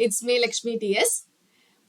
It's me Lakshmi T S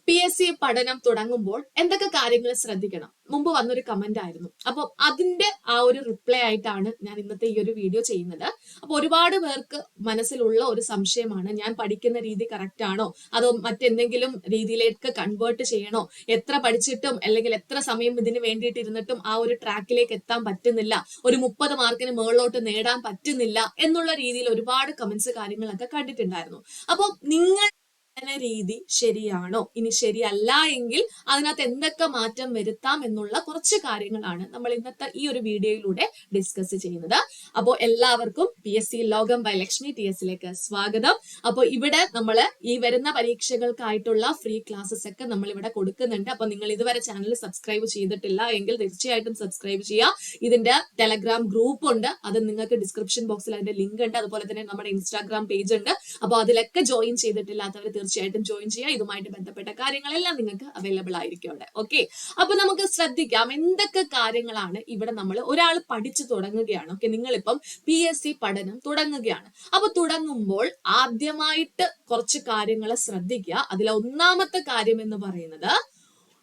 P S C പഠനം തുടങ്ങുമ്പോൾ എന്തൊക്കെ കാര്യങ്ങൾ ശ്രദ്ധിക്കണം? മുമ്പ് വന്നൊരു കമന്റ് ആയിരുന്നു. അപ്പോൾ അതിന്റെ ആ ഒരു റിപ്ലൈ ആയിട്ടാണ് ഞാൻ ഇന്നത്തെ ഈ ഒരു വീഡിയോ ചെയ്യുന്നത്. അപ്പോൾ ഒരുപാട് പേർക്ക് മനസ്സിലുള്ള ഒരു സംശയമാണ് ഞാൻ പഠിക്കുന്ന രീതി കറക്റ്റ് ആണോ? അതോ മറ്റെന്തെങ്കിലും രീതിയിലേക്ക് കൺവേർട്ട് ചെയ്യണോ? എത്ര പഠിച്ചിട്ടും അല്ലെങ്കിൽ എത്ര സമയം ഇതിന് വേണ്ടിയിട്ട് ഇരുന്നിട്ടും ആ ഒരു ട്രാക്കിലേക്ക് എത്താൻ പറ്റുന്നില്ല. ഒരു മുപ്പത് മാർക്കിന് മുകളിലോട്ട് നേടാൻ പറ്റുന്നില്ല എന്നുള്ള രീതിയിൽ ഒരുപാട് കമന്റ്സ് കാര്യങ്ങളൊക്കെ കണ്ടിട്ടുണ്ടായിരുന്നു. അപ്പോൾ നിങ്ങൾ പഠന രീതി ശരിയാണോ? ഇനി ശരിയല്ല എങ്കിൽ അതിനകത്ത് എന്തൊക്കെ മാറ്റം വരുത്താം എന്നുള്ള കുറച്ച് കാര്യങ്ങളാണ് നമ്മൾ ഇന്നത്തെ ഈ ഒരു വീഡിയോയിലൂടെ ഡിസ്കസ് ചെയ്യുന്നത്. അപ്പോൾ എല്ലാവർക്കും പി എസ് സി ലോകം ബൈ ലക്ഷ്മി ടി എസിലേക്ക് സ്വാഗതം. അപ്പോൾ ഇവിടെ നമ്മൾ ഈ വരുന്ന പരീക്ഷകൾക്കായിട്ടുള്ള ഫ്രീ ക്ലാസ്സസ് ഒക്കെ നമ്മൾ ഇവിടെ കൊടുക്കുന്നുണ്ട്. അപ്പോൾ നിങ്ങൾ ഇതുവരെ ചാനൽ സബ്സ്ക്രൈബ് ചെയ്തിട്ടില്ല എങ്കിൽ തീർച്ചയായിട്ടും സബ്സ്ക്രൈബ് ചെയ്യുക. ഇതിന്റെ ടെലഗ്രാം ഗ്രൂപ്പ് ഉണ്ട്. അത് നിങ്ങൾക്ക് ഡിസ്ക്രിപ്ഷൻ ബോക്സിൽ അതിന്റെ ലിങ്ക് ഉണ്ട്. അതുപോലെ തന്നെ നമ്മുടെ ഇൻസ്റ്റാഗ്രാം പേജ് ഉണ്ട്. അപ്പോൾ അതിലൊക്കെ ജോയിൻ ചെയ്തിട്ടില്ലാത്തവർ തീർച്ചയായിട്ടും ജോയിൻ ചെയ്യുക ഇതുമായിട്ട് ബന്ധപ്പെട്ട കാര്യങ്ങളെല്ലാം നിങ്ങൾക്ക് അവൈലബിൾ ആയിരിക്കും അവിടെ ഓക്കെ അപ്പൊ നമുക്ക് ശ്രദ്ധിക്കാം എന്തൊക്കെ കാര്യങ്ങളാണ് ഇവിടെ നമ്മൾ ഒരാൾ പഠിച്ചു തുടങ്ങുകയാണ്. ഓക്കെ നിങ്ങളിപ്പം പി എസ് സി പഠനം തുടങ്ങുകയാണ്. അപ്പൊ തുടങ്ങുമ്പോൾ ആദ്യമായിട്ട് കുറച്ച് കാര്യങ്ങൾ ശ്രദ്ധിക്കുക. അതിലെ ഒന്നാമത്തെ കാര്യം എന്ന് പറയുന്നത്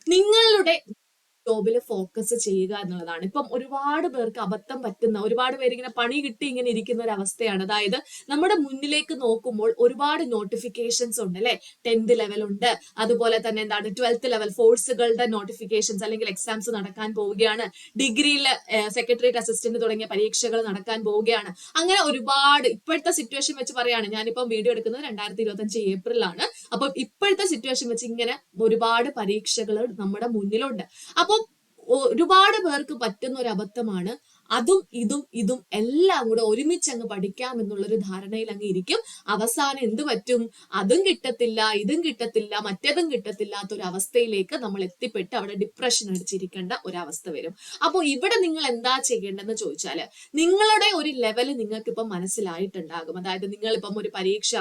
നിങ്ങളുടെ ജോബിൽ ഫോക്കസ് ചെയ്യുക എന്നുള്ളതാണ്. ഇപ്പം ഒരുപാട് പേർക്ക് അബദ്ധം പറ്റുന്ന ഒരുപാട് പേര് ഇങ്ങനെ പണി കിട്ടി ഇങ്ങനെ ഇരിക്കുന്ന ഒരു അവസ്ഥയാണ്. അതായത് നമ്മുടെ മുന്നിലേക്ക് നോക്കുമ്പോൾ ഒരുപാട് നോട്ടിഫിക്കേഷൻസ് ഉണ്ട് അല്ലെ? ടെൻത്ത് ലെവൽ ഉണ്ട്. അതുപോലെ തന്നെ എന്താണ്? ട്വൽത്ത് ലെവൽ ഫോഴ്സുകളുടെ നോട്ടിഫിക്കേഷൻസ് അല്ലെങ്കിൽ എക്സാംസ് നടക്കാൻ പോവുകയാണ്. ഡിഗ്രിയിൽ സെക്രട്ടറിയേറ്റ് അസിസ്റ്റന്റ് തുടങ്ങിയ പരീക്ഷകൾ നടക്കാൻ പോവുകയാണ്. അങ്ങനെ ഒരുപാട് ഇപ്പോഴത്തെ സിറ്റുവേഷൻ വെച്ച് പറയാണ്. ഞാനിപ്പം വീഡിയോ എടുക്കുന്നത് രണ്ടായിരത്തി ഇരുപത്തി അഞ്ച് ഏപ്രിലാണ്. അപ്പം ഇപ്പോഴത്തെ സിറ്റുവേഷൻ വെച്ച് ഇങ്ങനെ ഒരുപാട് പരീക്ഷകൾ നമ്മുടെ മുന്നിലുണ്ട്. അപ്പം ഒരുപാട് പേർക്ക് പറ്റുന്ന ഒരു അബദ്ധമാണ് അതും ഇതും ഇതും എല്ലാം കൂടെ ഒരുമിച്ച് അങ്ങ് പഠിക്കാം എന്നുള്ളൊരു ധാരണയിൽ അങ്ങ് ഇരിക്കും അവസാനം എന്ത് പറ്റും? അതും കിട്ടത്തില്ല ഇതും കിട്ടത്തില്ല മറ്റേതും കിട്ടത്തില്ലാത്ത ഒരു അവസ്ഥയിലേക്ക് നമ്മൾ എത്തിപ്പെട്ട് അവിടെ ഡിപ്രഷൻ അടിച്ചിരിക്കേണ്ട ഒരവസ്ഥ വരും. അപ്പോൾ ഇവിടെ നിങ്ങൾ എന്താ ചെയ്യേണ്ടതെന്ന് ചോദിച്ചാൽ നിങ്ങളുടെ ഒരു ലെവൽ നിങ്ങൾക്ക് ഇപ്പം മനസ്സിലായിട്ടുണ്ടാകും. അതായത് നിങ്ങളിപ്പം ഒരു പരീക്ഷ